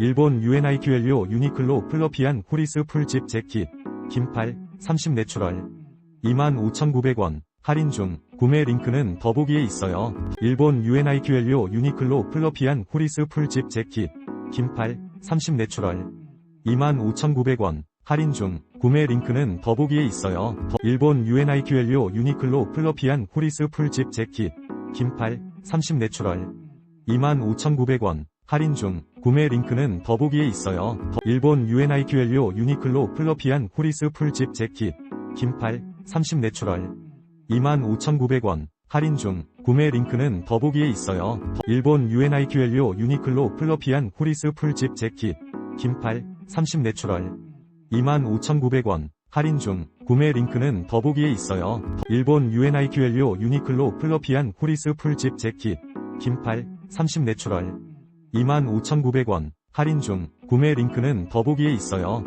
일본 UNIQLO 유니클로 플러피안 후리스 풀집 재킷 긴팔 30 내추럴 25,900원 할인 중 구매 링크는 더보기에 있어요. 일본 UNIQLO 유니클로 플러피안 후리스 풀집 재킷 긴팔 30 내추럴 25,900원 할인 중 구매 링크는 더보기에 있어요. 더- 일본 UNIQLO 유니클로 플러피안 후리스 풀집 재킷 긴팔 30 내추럴 25,900원 할인 중 구매 링크는 더보기에 있어요. 더- 일본 UNIQLO 유니클로 플러피안 후리스 풀집 재킷 긴팔 30 내추럴 25,900원 할인 중 구매 링크는 더보기에 있어요. 더- 일본 UNIQLO 유니클로 플러피안 후리스 풀집 재킷 긴팔 30 내추럴 25,900원 할인 중 구매 링크는 더보기에 있어요. 더- 일본 UNIQLO 유니클로 플러피안 후리스 풀집 재킷 긴팔 30 내추럴 25,900원 할인 중 구매 링크는 더보기에 있어요.